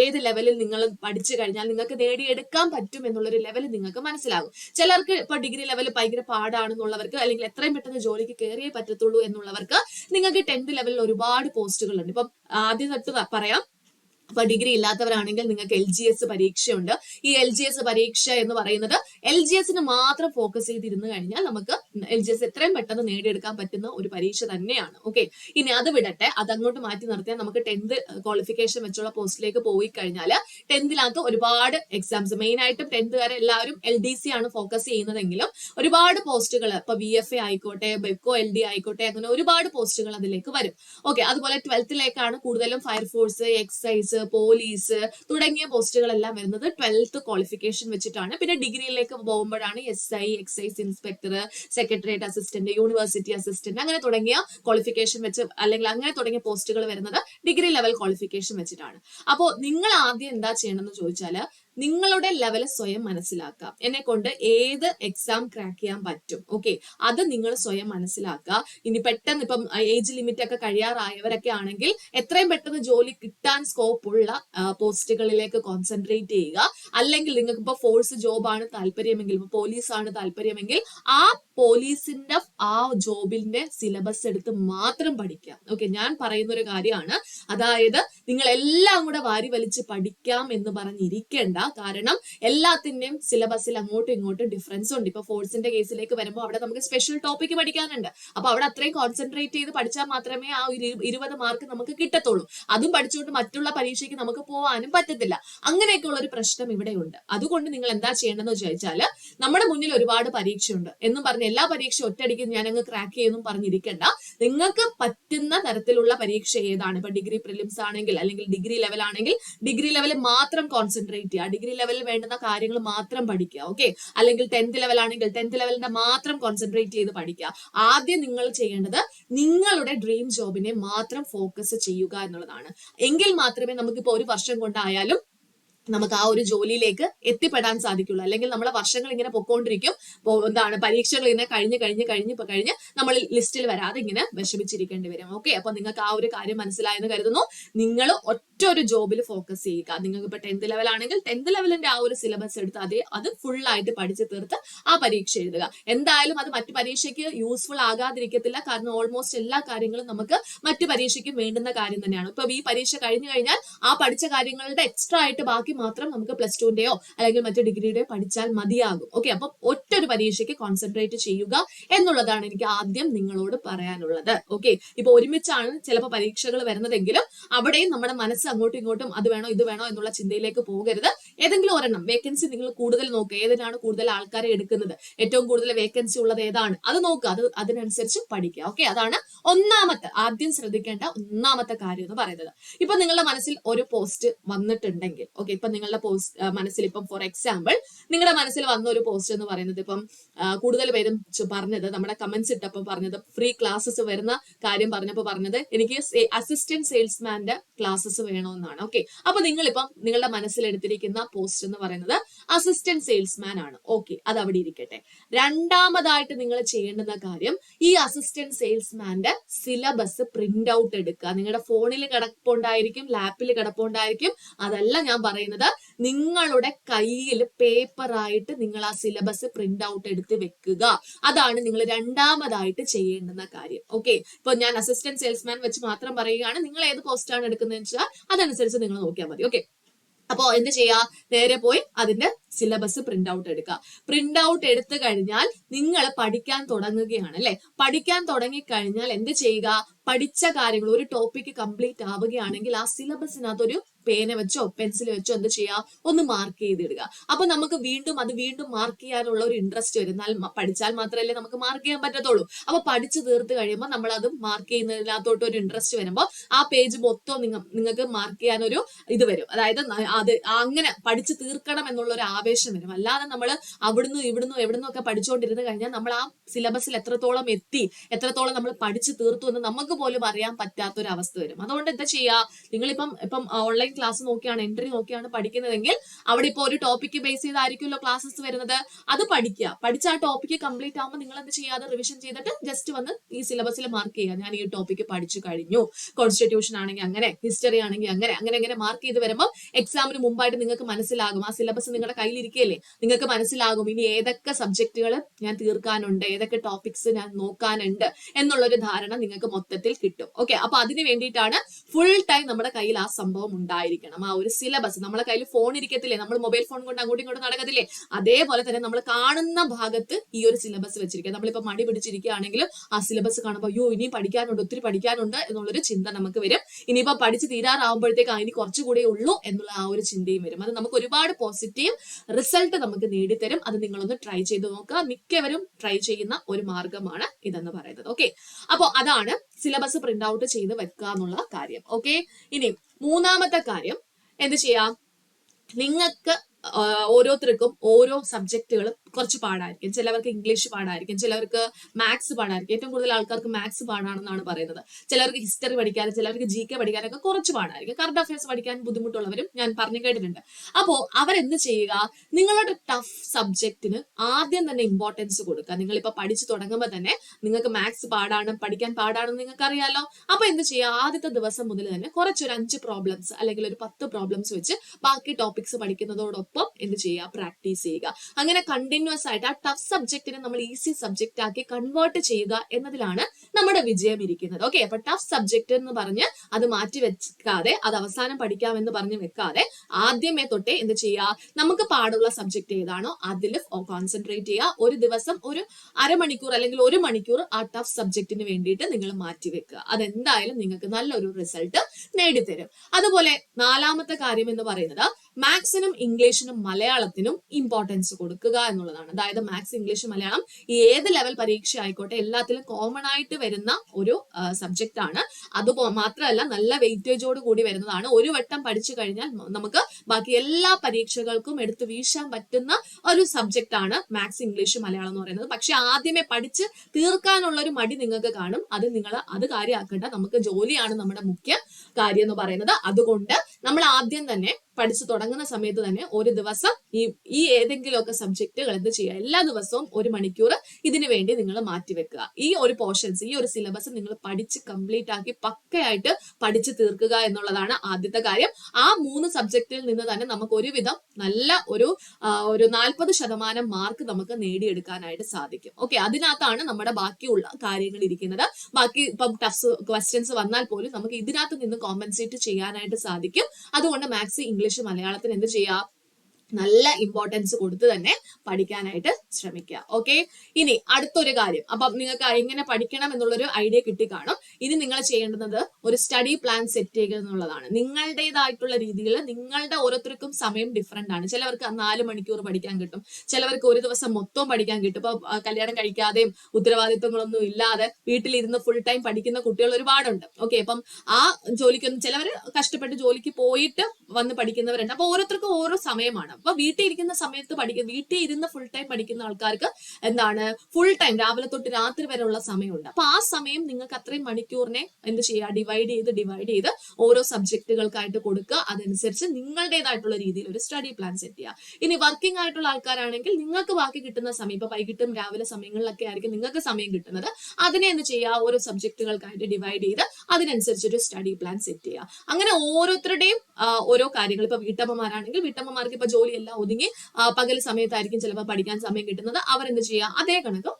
ഏത് ലെവലിൽ നിങ്ങൾ പഠിച്ചു കഴിഞ്ഞാൽ നിങ്ങൾക്ക് നേടിയെടുക്കാൻ പറ്റും എന്നുള്ളൊരു ലെവൽ നിങ്ങൾക്ക് മനസ്സിലാകും. ചിലർക്ക് ഇപ്പൊ ഡിഗ്രി ലെവൽ ഭയങ്കര പാടാണെന്നുള്ളവർക്ക് അല്ലെങ്കിൽ എത്രയും പെട്ടെന്ന് ജോലിക്ക് കയറിയേ പറ്റത്തുള്ളൂ എന്നുള്ളവർക്ക് നിങ്ങൾക്ക് ടെൻത്ത് ലെവലിൽ ഒരുപാട് പോസ്റ്റുകൾ ഉണ്ട് ഇപ്പം ആദ്യം തൊട്ട് പറയാം. അപ്പൊ ഡിഗ്രി ഇല്ലാത്തവരാണെങ്കിൽ നിങ്ങൾക്ക് എൽ ജി എസ് പരീക്ഷയുണ്ട്. ഈ എൽ ജി എസ് പരീക്ഷ എന്ന് പറയുന്നത് എൽ ജി എസിന് മാത്രം ഫോക്കസ് ചെയ്തിരുന്നു കഴിഞ്ഞാൽ നമുക്ക് എൽ ജി എസ് എത്രയും പെട്ടെന്ന് നേടിയെടുക്കാൻ പറ്റുന്ന ഒരു പരീക്ഷ തന്നെയാണ്. ഓക്കെ ഇനി അത് വിടട്ടെ. അത് അങ്ങോട്ട് മാറ്റി നിർത്തിയാൽ നമുക്ക് ടെൻത്ത് ക്വാളിഫിക്കേഷൻ വെച്ചുള്ള പോസ്റ്റിലേക്ക് പോയി കഴിഞ്ഞാൽ ടെൻത്തിനകത്ത് ഒരുപാട് എക്സാംസ് മെയിൻ ആയിട്ടും ടെൻത്ത് വരെ എല്ലാവരും എൽ ഡി സി ആണ് ഫോക്കസ് ചെയ്യുന്നതെങ്കിലും ഒരുപാട് പോസ്റ്റുകൾ ഇപ്പൊ വി എഫ് എ ആയിക്കോട്ടെ ബെക്കോ എൽ ഡി ആയിക്കോട്ടെ അങ്ങനെ ഒരുപാട് പോസ്റ്റുകൾ അതിലേക്ക് വരും. ഓക്കെ അതുപോലെ ട്വൽത്തിലേക്കാണ് കൂടുതലും ഫയർഫോഴ്സ് എക്സൈസ് പോലീസ് തുടങ്ങിയ പോസ്റ്റുകളെല്ലാം വരുന്നത് ട്വൽത്ത് ക്വാളിഫിക്കേഷൻ വെച്ചിട്ടാണ്. പിന്നെ ഡിഗ്രിയിലേക്ക് പോകുമ്പോഴാണ് S I excise inspector secretariat assistant university assistant അങ്ങനെ തുടങ്ങിയ ക്വാളിഫിക്കേഷൻ വെച്ച് അല്ലെങ്കിൽ അങ്ങനെ തുടങ്ങിയ പോസ്റ്റുകൾ വരുന്നത് ഡിഗ്രി ലെവൽ ക്വാളിഫിക്കേഷൻ വെച്ചിട്ടാണ്. അപ്പോൾ നിങ്ങൾ ആദ്യം എന്താ ചെയ്യണമെന്ന് ചോദിച്ചാൽ നിങ്ങളുടെ ലെവൽ സ്വയം മനസ്സിലാക്കുക. എന്നെ കൊണ്ട് ഏത് എക്സാം ക്രാക്ക് ചെയ്യാൻ പറ്റും. ഓക്കെ അത് നിങ്ങൾ സ്വയം മനസ്സിലാക്കുക. ഇനി പെട്ടെന്ന് ഇപ്പം ഏജ് ലിമിറ്റ് ഒക്കെ കഴിയാറായവരൊക്കെ ആണെങ്കിൽ എത്രയും പെട്ടെന്ന് ജോലി കിട്ടാൻ സ്കോപ്പ് ഉള്ള പോസ്റ്റുകളിലേക്ക് കോൺസെൻട്രേറ്റ് ചെയ്യുക. അല്ലെങ്കിൽ നിങ്ങൾക്ക് ഇപ്പൊ ഫോഴ്സ് ജോബാണ് താല്പര്യമെങ്കിൽ ഇപ്പൊ ആണ് താല്പര്യമെങ്കിൽ ആ പോലീസിന്റെ ആ ജോബിന്റെ സിലബസ് എടുത്ത് മാത്രം പഠിക്കാം ഓക്കെ ഞാൻ പറയുന്ന ഒരു കാര്യമാണ്. അതായത് നിങ്ങൾ എല്ലാം കൂടെ വാരി വലിച്ച് പഠിക്കാം എന്ന് പറഞ്ഞിരിക്കേണ്ട കാരണം എല്ലാത്തിന്റെയും സിലബസിൽ അങ്ങോട്ടും ഇങ്ങോട്ടും ഡിഫറൻസ് ഉണ്ട്. ഇപ്പൊ ഫോഴ്സിന്റെ കേസിലേക്ക് വരുമ്പോൾ അവിടെ നമുക്ക് സ്പെഷ്യൽ ടോപ്പിക് പഠിക്കാനുണ്ട്. അപ്പൊ അവിടെ അത്രയും കോൺസെൻട്രേറ്റ് ചെയ്ത് പഠിച്ചാൽ മാത്രമേ ആ ഇരുപത് മാർക്ക് നമുക്ക് കിട്ടത്തുള്ളൂ. അതും പഠിച്ചുകൊണ്ട് മറ്റുള്ള പരീക്ഷയ്ക്ക് നമുക്ക് പോകാനും പറ്റത്തില്ല. അങ്ങനെയൊക്കെയുള്ള ഒരു പ്രശ്നം ഇവിടെയുണ്ട്. അതുകൊണ്ട് നിങ്ങൾ എന്താ ചെയ്യേണ്ടതെന്ന് ചോദിച്ചാൽ നമ്മുടെ മുന്നിൽ ഒരുപാട് പരീക്ഷയുണ്ട് എന്നും പറഞ്ഞ് എല്ലാ പരീക്ഷയും ഒറ്റയടിക്ക് ഞാൻ അങ്ങ് ക്രാക്ക് ചെയ്യുന്നു പറഞ്ഞിരിക്കേണ്ട. നിങ്ങൾക്ക് പറ്റുന്ന തരത്തിലുള്ള പരീക്ഷ ഏതാണ്? ഇപ്പൊ ഡിഗ്രി പ്രിലിംസ് ആണെങ്കിൽ അല്ലെങ്കിൽ ഡിഗ്രി ലെവൽ ആണെങ്കിൽ ഡിഗ്രി ലെവലിൽ മാത്രം കോൺസെൻട്രേറ്റ് ചെയ്യുക. ഡിഗ്രി ലെവലിൽ വേണ്ടുന്ന കാര്യങ്ങൾ മാത്രം പഠിക്കുക ഓക്കെ അല്ലെങ്കിൽ ടെൻത്ത് ലെവൽ ആണെങ്കിൽ ടെൻത്ത് ലെവലിന്റെ മാത്രം കോൺസെൻട്രേറ്റ് ചെയ്ത് പഠിക്കുക. ആദ്യം നിങ്ങൾ ചെയ്യേണ്ടത് നിങ്ങളുടെ ഡ്രീം ജോബിനെ മാത്രം ഫോക്കസ് ചെയ്യുക എന്നുള്ളതാണ്. എങ്കിൽ മാത്രമേ നമുക്കിപ്പോ ഒരു വർഷം കൊണ്ടായാലും നമുക്ക് ആ ഒരു ജോലിയിലേക്ക് എത്തിപ്പെടാൻ സാധിക്കുള്ളൂ. അല്ലെങ്കിൽ നമ്മളെ വർഷങ്ങൾ ഇങ്ങനെ പൊക്കോണ്ടിരിക്കും. എന്താണ് പരീക്ഷകൾ ഇങ്ങനെ കഴിഞ്ഞ് കഴിഞ്ഞ് കഴിഞ്ഞ് കഴിഞ്ഞ് നമ്മൾ ലിസ്റ്റിൽ വരാതെ ഇങ്ങനെ വിഷമിച്ചിരിക്കേണ്ടി വരും. ഓക്കെ അപ്പൊ നിങ്ങൾക്ക് ആ ഒരു കാര്യം മനസ്സിലായെന്ന് കരുതുന്നു. നിങ്ങൾ ഒറ്റ ഒരു ജോബിൽ ഫോക്കസ് ചെയ്യുക. നിങ്ങൾക്ക് ഇപ്പൊ ടെൻത്ത് ലെവൽ ആണെങ്കിൽ ടെൻത്ത് ലെവലിന്റെ ആ ഒരു സിലബസ് എടുത്ത് അതേ അത് ഫുൾ ആയിട്ട് പഠിച്ചു തീർത്ത് ആ പരീക്ഷ എഴുതുക. എന്തായാലും അത് മറ്റു പരീക്ഷയ്ക്ക് യൂസ്ഫുൾ ആകാതിരിക്കത്തില്ല. കാരണം ഓൾമോസ്റ്റ് എല്ലാ കാര്യങ്ങളും നമുക്ക് മറ്റു പരീക്ഷയ്ക്കും വേണ്ടുന്ന കാര്യം തന്നെയാണ്. ഇപ്പൊ ഈ പരീക്ഷ കഴിഞ്ഞു കഴിഞ്ഞാൽ ആ പഠിച്ച കാര്യങ്ങളുടെ എക്സ്ട്രാ ആയിട്ട് ബാക്കി മാത്രം നമുക്ക് പ്ലസ് ടുവിന്റെയോ അല്ലെങ്കിൽ മറ്റു ഡിഗ്രിയുടെയോ പഠിച്ചാൽ മതിയാകും. ഓക്കെ അപ്പം ഒറ്റ ഒരു പരീക്ഷയ്ക്ക് കോൺസെൻട്രേറ്റ് ചെയ്യുക എന്നുള്ളതാണ് എനിക്ക് ആദ്യം നിങ്ങളോട് പറയാനുള്ളത്. ഓക്കെ ഇപ്പൊ ഒരുമിച്ചാണ് ചിലപ്പോൾ പരീക്ഷകൾ വരുന്നതെങ്കിലും അവിടെയും നമ്മുടെ മനസ്സ് അങ്ങോട്ടും ഇങ്ങോട്ടും അത് വേണോ ഇത് വേണോ എന്നുള്ള ചിന്തയിലേക്ക് പോകരുത്. ഏതെങ്കിലും ഒരെണ്ണം വേക്കൻസി നിങ്ങൾ കൂടുതൽ നോക്കുക. ഏതിനാണ് കൂടുതൽ ആൾക്കാരെ എടുക്കുന്നത്? ഏറ്റവും കൂടുതൽ വേക്കൻസി ഉള്ളത് ഏതാണ്? അത് നോക്കുക. അത് അതിനനുസരിച്ച് പഠിക്കുക. ഓക്കെ അതാണ് ഒന്നാമത്തെ ആദ്യം ശ്രദ്ധിക്കേണ്ട ഒന്നാമത്തെ കാര്യം എന്ന് പറയുന്നത്. ഇപ്പൊ നിങ്ങളുടെ മനസ്സിൽ ഒരു പോസ്റ്റ് വന്നിട്ടുണ്ടെങ്കിൽ ഓക്കെ ഇപ്പൊ നിങ്ങളുടെ പോസ്റ്റ് മനസ്സിൽ ഇപ്പം ഫോർ എക്സാമ്പിൾ നിങ്ങളുടെ മനസ്സിൽ വന്ന ഒരു പോസ്റ്റ് എന്ന് പറയുന്നത് ഇപ്പം കൂടുതൽ പേരും പറഞ്ഞത് നമ്മുടെ കമന്റ്സ് ഇട്ടപ്പോൾ പറഞ്ഞത് ഫ്രീ ക്ലാസ്സസ് വരുന്ന കാര്യം പറഞ്ഞപ്പോൾ പറഞ്ഞത് എനിക്ക് അസിസ്റ്റന്റ് സെയിൽസ്മാന്റെ ക്ലാസ്സസ് വേണമെന്നാണ് ഓക്കെ അപ്പൊ നിങ്ങളിപ്പം നിങ്ങളുടെ മനസ്സിൽ എടുത്തിരിക്കുന്ന പോസ്റ്റ് എന്ന് പറയുന്നത് അസിസ്റ്റന്റ് സെയിൽസ്മാൻ ആണ്. ഓക്കെ അത് അവിടെ ഇരിക്കട്ടെ. രണ്ടാമതായിട്ട് നിങ്ങൾ ചെയ്യേണ്ടുന്ന കാര്യം ഈ അസിസ്റ്റന്റ് സെയിൽസ്മാന്റെ സിലബസ് പ്രിന്റ് ഔട്ട് എടുക്കുക. നിങ്ങളുടെ ഫോണിൽ കിടപ്പുണ്ടായിരിക്കും ലാപ്പിൽ കിടപ്പുണ്ടായിരിക്കും അതല്ല ഞാൻ പറയുന്നത് നിങ്ങളുടെ കയ്യിൽ പേപ്പറായിട്ട് നിങ്ങൾ ആ സിലബസ് പ്രിന്റ് ഔട്ട് എടുത്ത് വെക്കുക. അതാണ് നിങ്ങൾ രണ്ടാമതായിട്ട് ചെയ്യേണ്ടുന്ന കാര്യം. ഓക്കെ ഇപ്പൊ ഞാൻ അസിസ്റ്റന്റ് സെയിൽസ്മാൻ വെച്ച് മാത്രം പറയുകയാണ്. നിങ്ങൾ ഏത് പോസ്റ്റാണ് എടുക്കുന്നതെന്ന് വെച്ചാൽ അതനുസരിച്ച് നിങ്ങൾ നോക്കിയാൽ മതി. ഓക്കെ അപ്പോ എന്ത് ചെയ്യാ? നേരെ പോയി അതിന്റെ സിലബസ് പ്രിന്റ് ഔട്ട് എടുക്കുക. പ്രിന്റ് ഔട്ട് എടുത്തു കഴിഞ്ഞാൽ നിങ്ങൾ പഠിക്കാൻ തുടങ്ങുകയാണ് അല്ലെ? പഠിക്കാൻ തുടങ്ങിക്കഴിഞ്ഞാൽ എന്ത് ചെയ്യുക? പഠിച്ച കാര്യങ്ങൾ ഒരു ടോപ്പിക് കംപ്ലീറ്റ് ആവുകയാണെങ്കിൽ ആ സിലബസിനകത്തൊരു പേന വെച്ചോ പെൻസിൽ വെച്ചോ എന്ത് ചെയ്യുക ഒന്ന് മാർക്ക് ചെയ്തിടുക. അപ്പൊ നമുക്ക് വീണ്ടും അത് വീണ്ടും മാർക്ക് ചെയ്യാനുള്ള ഒരു ഇൻട്രസ്റ്റ് വരും എന്നാൽ പഠിച്ചാൽ മാത്രമല്ലേ നമുക്ക് മാർക്ക് ചെയ്യാൻ പറ്റത്തുള്ളൂ. അപ്പൊ പഠിച്ചു തീർത്ത് കഴിയുമ്പോൾ നമ്മൾ അത് മാർക്ക് ചെയ്യുന്നതിനകത്തോട്ട് ഒരു ഇൻട്രസ്റ്റ് വരുമ്പോൾ ആ പേജ് മൊത്തം നിങ്ങൾ നിങ്ങൾക്ക് മാർക്ക് ചെയ്യാനൊരു ഇത് വരും. അതായത് അത് അങ്ങനെ പഠിച്ചു തീർക്കണം എന്നുള്ള ഒരു ആവേശം വരും. അല്ലാതെ നമ്മൾ അവിടുന്ന് ഇവിടുന്ന് എവിടുന്നും ഒക്കെ പഠിച്ചുകൊണ്ടിരുന്ന് കഴിഞ്ഞാൽ നമ്മൾ ആ സിലബസിൽ എത്രത്തോളം എത്തി എത്രത്തോളം നമ്മൾ പഠിച്ചു തീർത്തു എന്ന് നമുക്ക് പോലും അറിയാൻ പറ്റാത്ത ഒരു അവസ്ഥ വരും. അതുകൊണ്ട് എന്താ ചെയ്യുക നിങ്ങളിപ്പം ഇപ്പം ഓൺലൈൻ ക്ലാസ് നോക്കിയാണ് എൻട്രി നോക്കിയാണ് പഠിക്കുന്നതെങ്കിൽ അവിടെ ഇപ്പോൾ ഒരു ടോപ്പിക്ക് ബേസ് ചെയ്തായിരിക്കുമല്ലോ ക്ലാസ്സസ് വരുന്നത്. അത് പഠിക്കുക. പഠിച്ച ആ ടോപ്പിക്ക് കംപ്ലീറ്റ് ആകുമ്പോൾ നിങ്ങൾ എന്ത് ചെയ്യാതെ റിവിഷൻ ചെയ്തിട്ട് ജസ്റ്റ് വന്ന് ഈ സിലബസിൽ മാർക്ക് ചെയ്യുക. ഞാൻ ഈ ടോപ്പിക്ക് പഠിച്ചു കഴിഞ്ഞു. കോൺസ്റ്റിറ്റ്യൂഷൻ ആണെങ്കിൽ അങ്ങനെ ഹിസ്റ്ററി ആണെങ്കിൽ അങ്ങനെ അങ്ങനെ അങ്ങനെ മാർക്ക് ചെയ്ത് വരുമ്പോൾ എക്സാമിന് മുമ്പായിട്ട് നിങ്ങൾക്ക് മനസ്സിലാകും. ആ സിലബസ് നിങ്ങളുടെ കയ്യിലിരിക്കുകയല്ലേ? നിങ്ങൾക്ക് മനസ്സിലാകും ഇനി ഏതൊക്കെ സബ്ജക്റ്റുകൾ ഞാൻ തീർക്കാനുണ്ട് ഏതൊക്കെ ടോപ്പിക്സ് ഞാൻ നോക്കാനുണ്ട് എന്നുള്ളൊരു ധാരണ നിങ്ങൾക്ക് മൊത്തത്തിൽ കിട്ടും. ഓക്കെ അപ്പൊ അതിന് വേണ്ടിയിട്ടാണ് ഫുൾ ടൈം നമ്മുടെ കയ്യിൽ ആ സംഭവം ഉണ്ടായിരിക്കണം ആ ഒരു സിലബസ് നമ്മളെ കയ്യിൽ ഫോൺ ഇരിക്കത്തില്ലേ? നമ്മൾ മൊബൈൽ ഫോൺ കൊണ്ട് അങ്ങോട്ടും ഇങ്ങോട്ടും നടക്കത്തില്ലേ? അതേപോലെ തന്നെ നമ്മൾ കാണുന്ന ഭാഗത്ത് ഈ ഒരു സിലബസ് വെച്ചിരിക്കുക. നമ്മളിപ്പോ മടി പിടിച്ചിരിക്കുകയാണെങ്കിലും ആ സിലബസ് കാണുമ്പോൾ അയ്യോ ഇനിയും പഠിക്കാനുണ്ട് ഒത്തിരി പഠിക്കാനുണ്ട് എന്നുള്ളൊരു ചിന്ത നമുക്ക് വരും. ഇനിയിപ്പോ പഠിച്ച് തീരാറാവുമ്പോഴത്തേക്ക് അതിന് കുറച്ചുകൂടെ ഉള്ളൂ എന്നുള്ള ആ ഒരു ചിന്തയും വരും. അത് നമുക്ക് ഒരുപാട് പോസിറ്റീവ് റിസൾട്ട് നമുക്ക് നേടിത്തരും. അത് നിങ്ങളൊന്ന് ട്രൈ ചെയ്ത് നോക്കുക. മിക്കവരും ട്രൈ ചെയ്യുന്ന ഒരു മാർഗമാണ് ഇതെന്ന് പറയുന്നത്. ഓക്കെ അപ്പോൾ അതാണ് സിലബസ് പ്രിന്റ് ഔട്ട് ചെയ്ത് വെക്കുക എന്നുള്ള കാര്യം. ഓക്കെ ഇനി മൂന്നാമത്തെ കാര്യം. എന്ത് ചെയ്യാം? നിങ്ങൾക്ക് ഓരോരുത്തർക്കും ഓരോ സബ്ജക്റ്റുകൾ കുറച്ച് പാടായിരിക്കും. ചിലവർക്ക് ഇംഗ്ലീഷ് പാടായിരിക്കും. ചിലവർക്ക് മാത്സ് പാടായിരിക്കും. ഏറ്റവും കൂടുതൽ ആൾക്കാർക്ക് മാത്സ് പാടാണെന്നാണ് പറയുന്നത്. ചിലർക്ക് ഹിസ്റ്ററി പഠിക്കാനും ചിലർക്ക് ജി കെ പഠിക്കാനൊക്കെ കുറച്ച് പാടായിരിക്കും. കറണ്ട് അഫയേഴ്സ് പഠിക്കാൻ ബുദ്ധിമുട്ടുള്ളവരും ഞാൻ പറഞ്ഞു കേട്ടിട്ടുണ്ട്. അപ്പോ അവരെന്ത് ചെയ്യുക? നിങ്ങളുടെ ടഫ് സബ്ജക്റ്റിന് ആദ്യം തന്നെ ഇമ്പോർട്ടൻസ് കൊടുക്കുക. നിങ്ങളിപ്പോ പഠിച്ചു തുടങ്ങുമ്പോൾ തന്നെ നിങ്ങൾക്ക് മാത്സ് പാടാണ് പഠിക്കാൻ പാടാണെന്ന് നിങ്ങൾക്ക് അറിയാലോ അപ്പൊ എന്ത് ചെയ്യുക? ആദ്യത്തെ ദിവസം മുതൽ തന്നെ കുറച്ചൊരു അഞ്ച് പ്രോബ്ലംസ് അല്ലെങ്കിൽ ഒരു പത്ത് പ്രോബ്ലംസ് വെച്ച് ബാക്കി ടോപ്പിക്സ് പഠിക്കുന്നതോടൊപ്പം എന്ത് ചെയ്യുക? പ്രാക്ടീസ് ചെയ്യുക. അങ്ങനെ കണ്ടിന്യൂസ് ആയിട്ട് ആ ടഫ് സബ്ജക്റ്റിനെ നമ്മൾ ഈസി സബ്ജക്റ്റ് ആക്കി കൺവേർട്ട് ചെയ്യുക എന്നതിലാണ് നമ്മുടെ വിജയം ഇരിക്കുന്നത്. ഓക്കെ അപ്പൊ ടഫ് സബ്ജക്റ്റ് എന്ന് പറഞ്ഞ് അത് മാറ്റി വെക്കാതെ അത് അവസാനം പഠിക്കാമെന്ന് പറഞ്ഞ് വെക്കാതെ ആദ്യമേ തൊട്ടേ എന്ത് ചെയ്യുക? നമുക്ക് പാടുള്ള സബ്ജക്റ്റ് ഏതാണോ അതിൽ കോൺസെൻട്രേറ്റ് ചെയ്യുക. ഒരു ദിവസം ഒരു അരമണിക്കൂർ അല്ലെങ്കിൽ ഒരു മണിക്കൂർ ആ ടഫ് സബ്ജക്റ്റിന് വേണ്ടിയിട്ട് നിങ്ങൾ മാറ്റി വെക്കുക. അതെന്തായാലും നിങ്ങൾക്ക് നല്ലൊരു റിസൾട്ട് നേടിത്തരും. അതുപോലെ നാലാമത്തെ കാര്യം എന്ന് പറയുന്നത് മാത്സിനും ഇംഗ്ലീഷിനും മലയാളത്തിനും ഇമ്പോർട്ടൻസ് കൊടുക്കുക എന്നുള്ളതാണ്. അതായത് മാത്സ് ഇംഗ്ലീഷ് മലയാളം ഏത് ലെവൽ പരീക്ഷ ആയിക്കോട്ടെ എല്ലാത്തിലും കോമൺ ആയിട്ട് വരുന്ന ഒരു സബ്ജക്റ്റ് ആണ്. അത് മാത്രമല്ല നല്ല വെയിറ്റേജോട് കൂടി വരുന്നതാണ്. ഒരു വട്ടം പഠിച്ചു കഴിഞ്ഞാൽ നമുക്ക് ബാക്കി എല്ലാ പരീക്ഷകൾക്കും എടുത്തു വീശാൻ പറ്റുന്ന ഒരു സബ്ജക്റ്റ് ആണ് മാത്സ് ഇംഗ്ലീഷ് മലയാളം എന്ന് പറയുന്നത്. പക്ഷെ ആദ്യമേ പഠിച്ച് തീർക്കാനുള്ള ഒരു മടി നിങ്ങൾക്ക് കാണും. അത് നിങ്ങൾ അത് കാര്യമാക്കേണ്ട നമുക്ക് ജോലിയാണ് നമ്മുടെ മുഖ്യ കാര്യം എന്ന് പറയുന്നത്. അതുകൊണ്ട് നമ്മൾ ആദ്യം തന്നെ പഠിച്ചു തുടങ്ങുന്ന സമയത്ത് തന്നെ ഒരു ദിവസം ഈ ഈ ഏതെങ്കിലുമൊക്കെ സബ്ജക്റ്റുകൾ എന്ത് ചെയ്യുക? എല്ലാ ദിവസവും ഒരു മണിക്കൂർ ഇതിനു വേണ്ടി നിങ്ങൾ മാറ്റിവെക്കുക ഈ ഒരു പോർഷൻസ് ഈ ഒരു സിലബസ് നിങ്ങൾ പഠിച്ച് കംപ്ലീറ്റ് ആക്കി പക്കയായിട്ട് പഠിച്ചു തീർക്കുക എന്നുള്ളതാണ് ആദ്യത്തെ കാര്യം. ആ മൂന്ന് സബ്ജക്റ്റിൽ നിന്ന് തന്നെ നമുക്ക് ഒരുവിധം നല്ല ഒരു ഒരു നാൽപ്പത് ശതമാനം മാർക്ക് നമുക്ക് നേടിയെടുക്കാനായിട്ട് സാധിക്കും. ഓക്കെ അതിനകത്താണ് നമ്മുടെ ബാക്കിയുള്ള കാര്യങ്ങൾ ഇരിക്കുന്നത്. ബാക്കി ഇപ്പം ടഫ് ക്വസ്റ്റ്യൻസ് വന്നാൽ പോലും നമുക്ക് ഇതിനകത്ത് നിന്ന് കോമ്പൻസേറ്റ് ചെയ്യാനായിട്ട് സാധിക്കും. അതുകൊണ്ട് മാത്സ് ഇംഗ്ലീഷ് ഇംഗ്ലീഷ് മലയാളത്തിന് എന്ത് ചെയ്യുക നല്ല ഇമ്പോർട്ടൻസ് കൊടുത്ത് തന്നെ പഠിക്കാനായിട്ട് ശ്രമിക്കുക. ഓക്കെ ഇനി അടുത്തൊരു കാര്യം. അപ്പം നിങ്ങൾക്ക് എങ്ങനെ പഠിക്കണം എന്നുള്ളൊരു ഐഡിയ കിട്ടി കാണും. ഇനി നിങ്ങൾ ചെയ്യേണ്ടുന്നത് ഒരു സ്റ്റഡി പ്ലാൻ സെറ്റ് ചെയ്യുക എന്നുള്ളതാണ്. നിങ്ങളുടേതായിട്ടുള്ള രീതിയിൽ നിങ്ങളുടെ ഓരോരുത്തർക്കും സമയം ഡിഫറെന്റ് ആണ്. ചിലവർക്ക് നാല് മണിക്കൂർ പഠിക്കാൻ കിട്ടും. ചിലവർക്ക് ഒരു ദിവസം മൊത്തം പഠിക്കാൻ കിട്ടും. ഇപ്പൊ കല്യാണം കഴിക്കാതെയും ഉത്തരവാദിത്വങ്ങളൊന്നും ഇല്ലാതെ വീട്ടിലിരുന്ന് ഫുൾ ടൈം പഠിക്കുന്ന കുട്ടികൾ ഒരുപാടുണ്ട്. ഓക്കെ അപ്പം ആ ജോലിക്കൊന്നും ചിലവർ കഷ്ടപ്പെട്ട് ജോലിക്ക് പോയിട്ട് വന്ന് പഠിക്കുന്നവരുണ്ട്. അപ്പൊ ഓരോരുത്തർക്കും ഓരോ സമയമാണ്. അപ്പൊ വീട്ടിൽ ഇരിക്കുന്ന സമയത്ത് പഠിക്കുന്ന വീട്ടിൽ ഇരുന്ന് ഫുൾ ടൈം പഠിക്കുന്ന ആൾക്കാർക്ക് എന്താണ് ഫുൾ ടൈം രാവിലെ തൊട്ട് രാത്രി വരെയുള്ള സമയമുണ്ട്. അപ്പൊ ആ സമയം നിങ്ങൾക്ക് അത്രയും മണിക്കൂറിനെ എന്ത് ചെയ്യുക ഡിവൈഡ് ചെയ്ത് ഡിവൈഡ് ചെയ്ത് ഓരോ സബ്ജക്റ്റുകൾക്കായിട്ട് കൊടുക്കുക. അതനുസരിച്ച് നിങ്ങളുടേതായിട്ടുള്ള രീതിയിൽ ഒരു സ്റ്റഡി പ്ലാൻ സെറ്റ് ചെയ്യുക. ഇനി വർക്കിംഗ് ആയിട്ടുള്ള ആൾക്കാരാണെങ്കിൽ നിങ്ങൾക്ക് ബാക്കി കിട്ടുന്ന സമയം ഇപ്പൊ വൈകിട്ടും രാവിലെ സമയങ്ങളിലൊക്കെ ആയിരിക്കും നിങ്ങൾക്ക് സമയം കിട്ടുന്നത്. അതിനെ എന്ത് ചെയ്യുക ഓരോ സബ്ജക്റ്റുകൾക്കായിട്ട് ഡിവൈഡ് ചെയ്ത് അതിനനുസരിച്ച് ഒരു സ്റ്റഡി പ്ലാൻ സെറ്റ് ചെയ്യുക. അങ്ങനെ ഓരോരുത്തരുടെയും ഓരോ കാര്യങ്ങൾ. ഇപ്പൊ വീട്ടമ്മമാരാണെങ്കിൽ വീട്ടമ്മമാർക്ക് ഇപ്പൊ ജോലിയെല്ലാം ഒതുങ്ങി പകൽ സമയത്തായിരിക്കും ചിലപ്പോൾ പഠിക്കാൻ സമയം കിട്ടുന്നത്. അവരെന്ത് ചെയ്യുക? അതേ കണക്ക്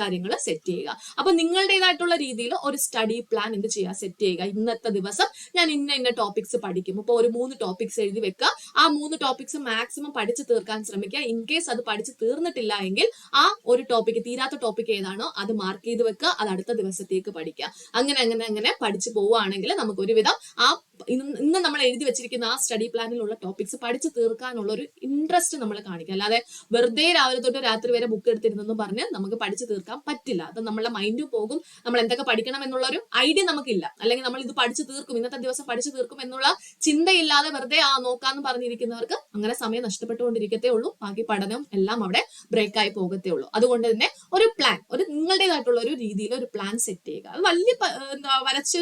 കാര്യങ്ങൾ സെറ്റ് ചെയ്യുക. അപ്പൊ നിങ്ങളുടേതായിട്ടുള്ള രീതിയിൽ ഒരു സ്റ്റഡി പ്ലാൻ എന്ത് ചെയ്യുക? സെറ്റ് ചെയ്യുക. ഇന്നത്തെ ദിവസം ഞാൻ ഇന്ന ഇന്ന ടോപ്പിക്സ് പഠിക്കും. ഇപ്പൊ ഒരു മൂന്ന് ടോപ്പിക്സ് എഴുതി വെക്കുക. ആ മൂന്ന് ടോപ്പിക്സ് മാക്സിമം പഠിച്ചു തീർക്കാൻ ശ്രമിക്കുക. ഇൻ കേസ് അത് പഠിച്ചു തീർന്നിട്ടില്ല എങ്കിൽ ആ ഒരു ടോപ്പിക് തീരാത്ത ടോപ്പിക് ഏതാണോ അത് മാർക്ക് ചെയ്ത് വെക്കുക. അത് അടുത്ത ദിവസത്തേക്ക് പഠിക്കുക. അങ്ങനെ അങ്ങനെ അങ്ങനെ പഠിച്ചു പോവുകയാണെങ്കിൽ നമുക്ക് ഒരുവിധം ആ ഇന്ന് നമ്മൾ എഴുതി വെച്ചിരിക്കുന്ന ആ സ്റ്റഡി പ്ലാനിലുള്ള ടോപ്പിക്സ് പഠിച്ചു തീർക്കാനുള്ള ഒരു ഇൻട്രസ്റ്റ് നമ്മൾ കാണിക്കുക. അല്ലാതെ വെറുതെ രാവിലെ തൊട്ട് രാത്രി വരെ ബുക്ക് എടുത്തിരുന്നെന്ന് പറഞ്ഞ് നമുക്ക് പഠിച്ചു തീർക്കാൻ പറ്റില്ല. അത് നമ്മളെ മൈൻഡ് പോകും. നമ്മൾ എന്തൊക്കെ പഠിക്കണം എന്നുള്ള ഒരു ഐഡിയ നമുക്കില്ല. അല്ലെങ്കിൽ നമ്മൾ ഇത് പഠിച്ചു തീർക്കും. ഇന്നത്തെ ദിവസം പഠിച്ചു തീർക്കും എന്നുള്ള ചിന്തയില്ലാതെ വെറുതെ ആ നോക്കാന്ന് പറഞ്ഞിരിക്കുന്നവർക്ക് അങ്ങനെ സമയം നഷ്ടപ്പെട്ടുകൊണ്ടിരിക്കത്തേ ഉള്ളൂ. ബാക്കി പഠനം എല്ലാം അവിടെ ബ്രേക്ക് ആയി പോകത്തേ ഉള്ളൂ. അതുകൊണ്ട് തന്നെ ഒരു പ്ലാൻ ഒരു നിങ്ങളുടേതായിട്ടുള്ള ഒരു രീതിയിൽ ഒരു പ്ലാൻ സെറ്റ് ചെയ്യുക. അത് വലിയ എന്താ വരച്ച്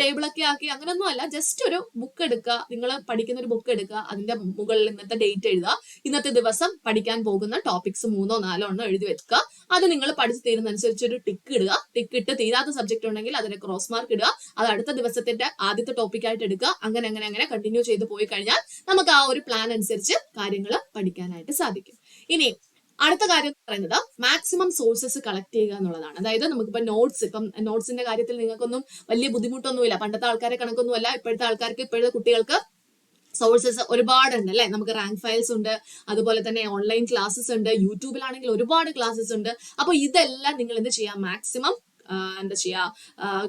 ടേബിളൊക്കെ ആക്കി അങ്ങനെയൊന്നും അല്ല. ജസ്റ്റ് ഒരു ബുക്ക് എടുക്കുക. നിങ്ങൾ പഠിക്കുന്ന ഒരു ബുക്ക് എടുക്കുക. അതിന്റെ മുകളിൽ ഇന്നത്തെ ഡേറ്റ് എഴുതുക. ഇന്നത്തെ ദിവസം പഠിക്കാൻ പോകുന്ന ടോപ്പിക്സ് മൂന്നോ നാലോ എണ്ണോ എഴുതി വെക്കുക. അത് നിങ്ങൾ പഠിച്ചു തീരുന്നതനുസരിച്ച് ഒരു ടിക്ക് ഇടുക. ടിക്ക് ഇട്ട് തീരാത്ത സബ്ജക്ട് ഉണ്ടെങ്കിൽ അതിന് ക്രോസ് മാർക്ക് ഇടുക. അത് അടുത്ത ദിവസത്തിന്റെ ആദ്യത്തെ ടോപ്പിക് ആയിട്ട് എടുക്കുക. അങ്ങനെ അങ്ങനെ അങ്ങനെ കണ്ടിന്യൂ ചെയ്ത് പോയി കഴിഞ്ഞാൽ നമുക്ക് ആ ഒരു പ്ലാൻ അനുസരിച്ച് കാര്യങ്ങൾ പഠിക്കാനായിട്ട് സാധിക്കും. ഇനി അടുത്ത കാര്യം എന്ന് പറയുന്നത് മാക്സിമം സോഴ്സസ് കളക്ട് ചെയ്യുക എന്നുള്ളതാണ്. അതായത് നമുക്കിപ്പോ നോട്ട്സ് ഇപ്പം നോട്ട്സിന്റെ കാര്യത്തിൽ നിങ്ങൾക്കൊന്നും വലിയ ബുദ്ധിമുട്ടൊന്നുമില്ല. പണ്ടത്തെ ആൾക്കാരെ കണക്കൊന്നുമല്ല. ഇപ്പോഴത്തെ ആൾക്കാർക്ക് ഇപ്പോഴത്തെ കുട്ടികൾക്ക് സോഴ്സസ് ഒരുപാടുണ്ട് അല്ലെ? നമുക്ക് റാങ്ക് ഫയൽസ് ഉണ്ട് അതുപോലെ തന്നെ ഓൺലൈൻ ക്ലാസ്സസ് ഉണ്ട് യൂട്യൂബിലാണെങ്കിൽ ഒരുപാട് ക്ലാസ്സസ് ഉണ്ട്. അപ്പോൾ ഇതെല്ലാം നിങ്ങൾ എന്ത് ചെയ്യാം? മാക്സിമം എന്താ ചെയ്യാ